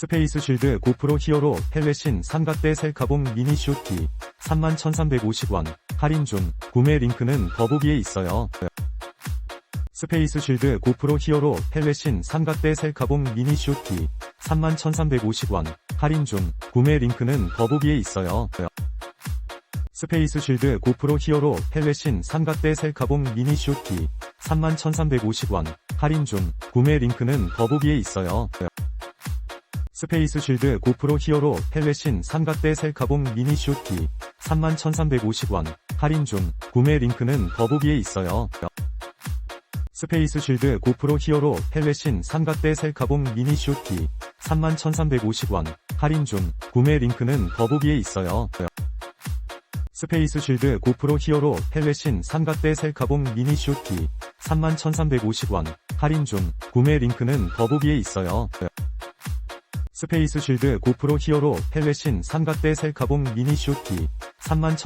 스페이스 쉴드 고프로 히어로 헬레신 삼각대 셀카봉 미니 슈티 31,350원 할인 중 구매 링크는 더보기에 있어요. 스페이스 쉴드 고프로 히어로 헬레신 삼각대 셀카봉 미니 슈티 31,350원 할인 중 구매 링크는 더보기에 있어요. 스페이스 쉴드 고프로 히어로 헬레신 삼각대 셀카봉 미니 슈티 31,350원 할인 중 구매 링크는 더보기에 있어요. 스페이스 쉴드 고프로 히어로 헬레신 삼각대 셀카봉 미니 슈티 31,350원 할인 중 구매 링크는 더보기에 있어요. 스페이스 쉴드 고프로 히어로 헬레신 삼각대 셀카봉 미니 슈티 31,350원 할인 중 구매 링크는 더보기에 있어요. 스페이스 쉴드 고프로 히어로 헬레신 삼각대 셀카봉 미니 슈티 31,350원 할인 중 구매 링크는 더보기에 있어요. 스페이스 쉴드 고프로 히어로 헬레신 삼각대 셀카봉 미니 슈티 31,000